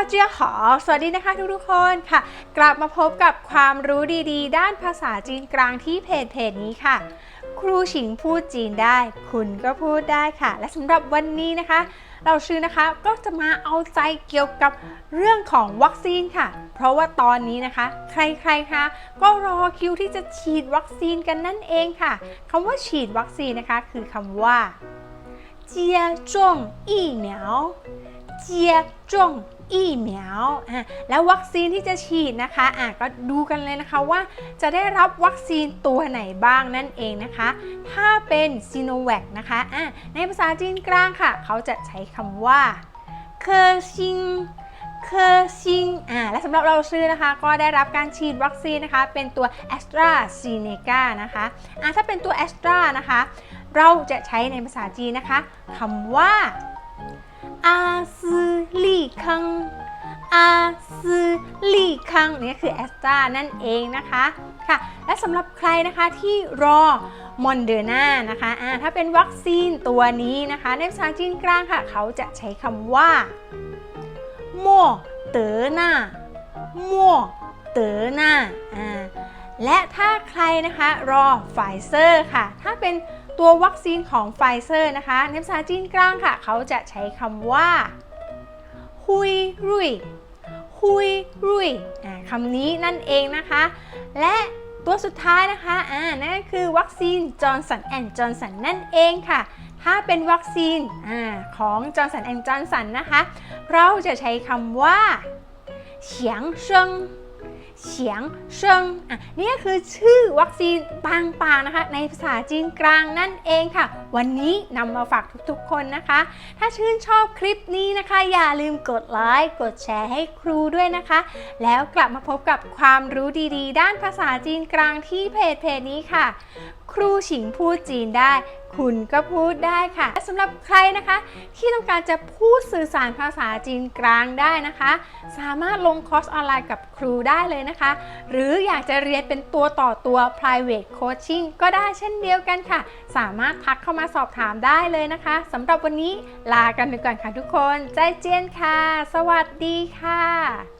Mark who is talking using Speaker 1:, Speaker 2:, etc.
Speaker 1: ป้าเจียหอ สวัสดีนะคะทุกทุกคนค่ะ กลับมาพบกับความรู้ดีๆ ด้านภาษาจีนกลางที่เพจเพจนี้ค่ะ ครูชิงพูดจีนได้ คุณก็พูดได้ค่ะ และสำหรับวันนี้นะคะ เราชื่อนะคะก็จะมาเอาใจเกี่ยวกับเรื่องของวัคซีนค่ะ เพราะว่าตอนนี้นะคะ ใครๆคะก็รอคิวที่จะฉีดวัคซีนกันนั่นเองค่ะคำว่าฉีดวัคซีนนะคะ คือคำว่าเจียจงอีเหนียวเจียจง อีเมลอะแล้ววัคซีนที่จะฉีดนะคะอะก็ดูกันเลยนะคะว่าจะได้รับวัคซีนตัวไหนบ้างนั่นเองนะคะ ถ้าเป็นซีโนแวคนะคะอะในภาษาจีนกลางค่ะ เขาจะใช้คำว่าเคอซิงเคอซิงอ่าและสำหรับเราชื่อนะคะ ก็ได้รับการฉีดวัคซีนนะคะ เป็นตัว a s t r a z ซ e c a นะคะอ่าถ้าเป็นตัว a s t r a นะคะ เราจะใช้ในภาษาจีนนะคะคำว่าอาซือ คังอาซือลี่คังนี่คือแอสตรานั่นเองนะคะค่ะ และสำหรับใครนะคะที่รอมอนเดอร์นานะคะอ่าถ้าเป็นวัคซีนตัวนี้นะคะ ในภาษาจีนกลางค่ะ เขาจะใช้คำว่าโมเต๋อหน้ามั่วเต๋อหน้าอ่าและถ้าใครนะคะรอไฟเซอร์ค่ะ ถ้าเป็นตัววัคซีนของไฟเซอร์นะคะในภาษาจีนกลางค่ะ เขาจะใช้คำว่า ฮุยรุยฮุยรุยอ่ยคำนี้นั่นเองนะคะ และตัวสุดท้ายนะคะอ่านั่นก็คือวัคซีนจอร์นสันแอนด์จอร์นสันนั่นเองค่ะ ถ้าเป็นวัคซีนอของจอร์นสันแอนด์จอร์นสันนะคะ เราจะใช้คำว่าเฉียงเซิง เฉียงเชิงอะนี่ก็คือชื่อวัคซีนต่างนะคะ ในภาษาจีนกลางนั่นเองค่ะ วันนี้นำมาฝากทุกๆคนนะคะ ถ้าชื่นชอบคลิปนี้นะคะ อย่าลืมกดไลค์กดแชร์ให้ครูด้วยนะคะ แล้วกลับมาพบกับความรู้ดีๆ ด้านภาษาจีนกลางที่เพจเพจนี้ค่ะ รูฉิงพูดจีนได้ คุณก็พูดได้ค่ะและสำหรับใครนะคะ ที่ต้องการจะพูดสื่อสารภาษาจีนกลางได้นะคะ สามารถลงคอร์สออนไลน์กับครูได้เลยนะคะ หรืออยากจะเรียนเป็นตัวต่อตัว private coaching ก็ได้เช่นเดียวกันค่ะ สามารถทักเข้ามาสอบถามได้เลยนะคะสำหรับวันนี้ลากันไปก่อนค่ะทุกคน ใจเจียนค่ะ สวัสดีค่ะ